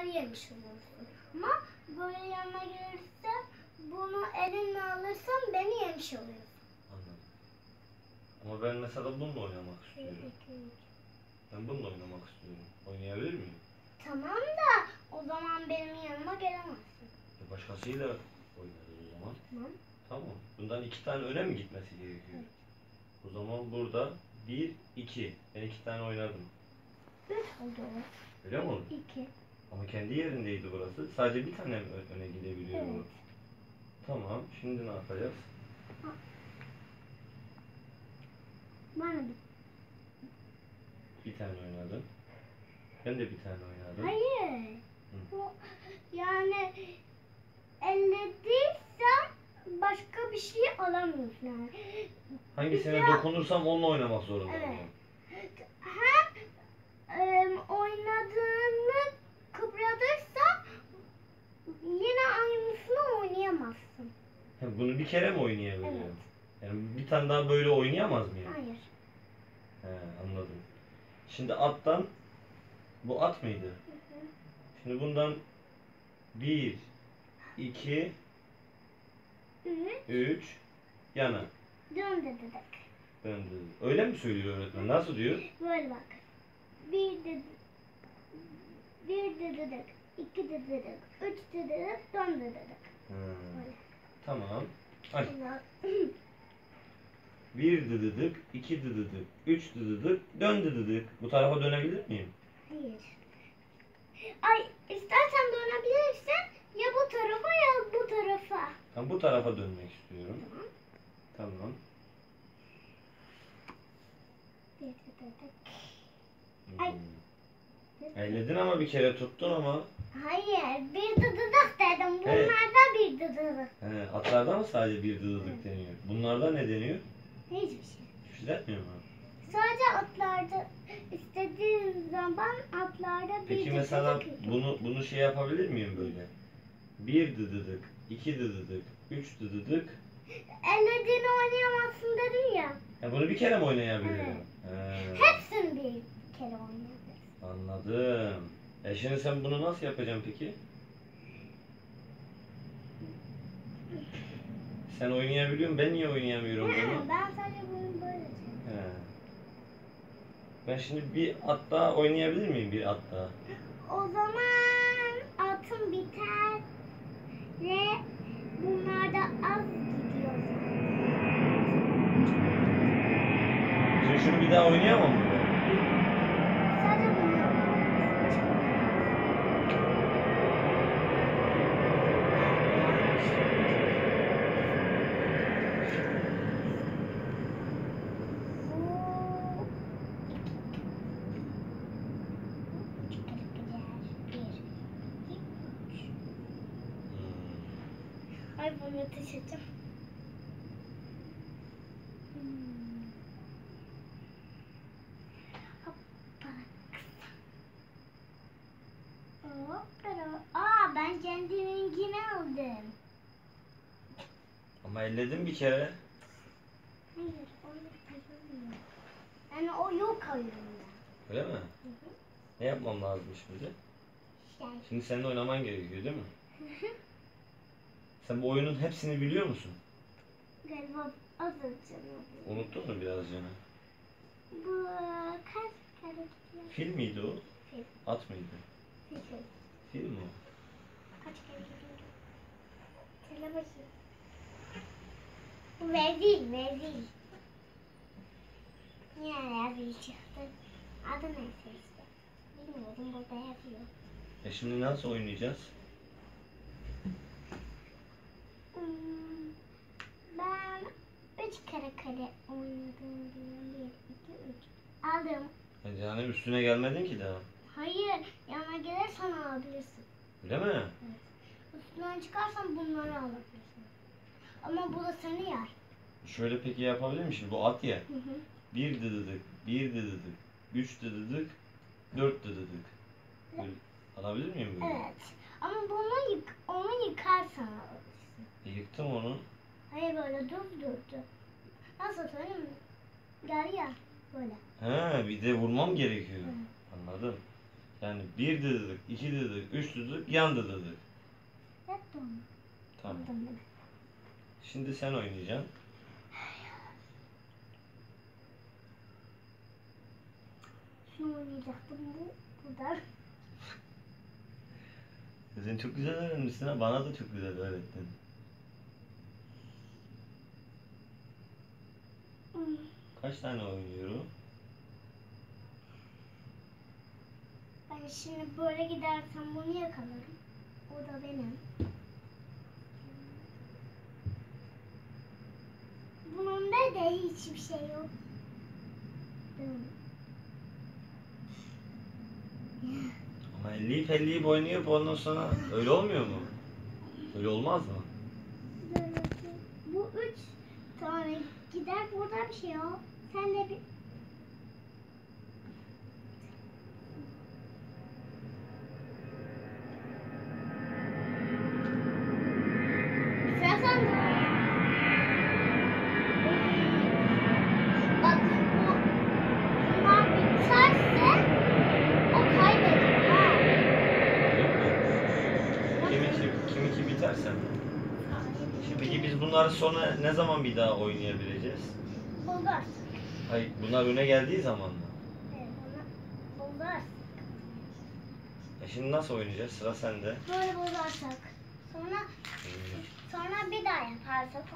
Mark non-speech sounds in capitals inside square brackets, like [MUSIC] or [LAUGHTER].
bunları yemiş olursun. Ama böyle yanına gelirse bunu elinle alırsan beni yemiş oluyorsun. Anladım. Ama ben mesela bununla oynamak istiyorum. Ben bununla oynamak istiyorum. Oynayabilir miyim? Tamam da o zaman benim yanıma gelemezsin. E başkasıyla oynarız o zaman. Tamam. Tamam. Bundan iki tane öne mi gitmesi gerekiyor? O zaman burada bir, iki. Ben iki tane oynadım. Üç oldu o. Öyle mi oldu? İki. Ama kendi yerindeydi burası. Sadece bir tane mi öne gidebiliyor Evet. bu? Tamam. Şimdi ne yapacağız? Bana bir. Bir tane oynadım. Ben de bir tane oynadım. Hayır. Hı. Bu yani ellediysem başka bir şey alamıyorsun yani. Hangisine Ya- dokunursam onunla oynamak zorundayım. Evet. Bunu bir kere mi oynayabiliyorum? Evet. Yani bir tane daha böyle oynayamaz mıyım? Hayır. He, anladım. Şimdi attan bu at mıydı? Şimdi bundan bir, iki, Üç. üç yana Dön dedik. döndü. Öyle mi söylüyor öğretmen? Nasıl diyor? Böyle bak. Bir dedik. Bir dedik. İki dedik. Üç dedik. Dön dedik. Ha, Böyle. Tamam. Hadi. [CLEARS THROAT] Bir dıdıdık, iki dıdıdık, üç dıdıdık, dön dıdıdık. Bu tarafa dönebilir miyim? Hayır. Ay istersen dönebilirsin ya bu tarafa ya bu tarafa. Ben bu tarafa dönmek istiyorum. Tamam. Dedik. Hmm. Ay. Elledin ama bir kere tuttun ama. Hayır, bir dıdıdık dedim. Evet. Dıdıdık. He, atlarda mı sadece bir dıdıdık deniyor? Bunlarda ne deniyor? Hiçbir şey. Hiçbir şey mu? Sadece atlarda istediğin zaman atlarda bir Peki mesela bunu bunu şey yapabilir miyim böyle? Bir dıdıdık, iki dıdıdık, üç dıdıdık. Ellediğini oynayamazsın dedim ya. Ya bunu bir kere mi oynayabilirim? Evet. He, Hepsini bir kere oynayabilirsin. anladım. E şimdi sen bunu nasıl yapacaksın peki? Sen oynayabiliyorsun, ben niye oynayamıyorum bunu? Ben sadece bunu böyle çektim. He. Ben şimdi bir at daha oynayabilir miyim bir at daha? O zaman atın biter ve bunlar da az gidiyor Şimdi şunu bir daha oynayamam mı ben? Sadece bunu oynayabilirsin. Bu iki. Üç kere gider. Bir, iki, üç. Hmm. Ay bunu ateş edeceğim. Hmm. Aa ben kendiminkini aldım. Ama elledim bir kere. Hayır, onu kazanmıyor. Yani o yok oyunda. Öyle mi? Ne yapmam lazım şimdi? Şey. Şimdi senin oynaman gerekiyor değil mi? Sen bu oyunun hepsini biliyor musun? Galiba az canım. Unuttun mu birazcını? Bu kaç kere gidiyor? Fil miydi o? Fil. At mıydı? Fil. Fil mi o? Kaç kere gidiyor? Söyle bakayım. Vezil, vezil. Niye vezil çıktı? Adı neyse işte. Bilmiyorum burada yazıyor. E şimdi nasıl oynayacağız? Hmm, Ben üç kere kare oynadım diyorum. Bir, iki, üç. Aldım. E yani üstüne gelmedin ki daha. Hayır, yana gelirsen alabilirsin. Öyle mi? Üstünden çıkarsan bunları alabilirsin. Ama bu da seni yer. Şöyle peki yapabilir miyim? Şimdi bu at ya. Hı hı. Bir dıdıdık, bir dıdıdık, üç dıdıdık, dört dıdıdık. Böyle alabilir miyim böyle? Evet. Ama bunu yık, onu yıkarsan alırsın. Yıktım onu. Hayır böyle dur durdu. Nasıl söyleyeyim mi? Gel ya böyle. He bir de vurmam gerekiyor. Hı. Anladım. Yani bir dıdıdık, iki dıdıdık, üç dıdıdık, yan dıdıdık. Yaptım mı? Tamam. Mi? Şimdi sen oynayacaksın. Şunu oynayacaktım bu. Buradan. Sen çok güzel öğrenmişsin ha. Bana da çok güzel öğrettin. Kaç tane oynuyorum? Ben şimdi böyle gidersem bunu yakalarım. O da benim. Bunun da de hiçbir şey yok. Ama elleyip elleyip oynayıp ondan sonra öyle olmuyor mu? Öyle olmaz mı? Böyle. Bu üç tane gider burada bir şey yok. Sen de bir... O peki biz bunları sonra ne zaman bir daha oynayabileceğiz? Bulgar. Hayır bunlar öne geldiği zaman mı? Evet, ona Bulgar. E şimdi nasıl oynayacağız? Sıra sende. Böyle bozarsak. Sonra sonra bir daha yaparsak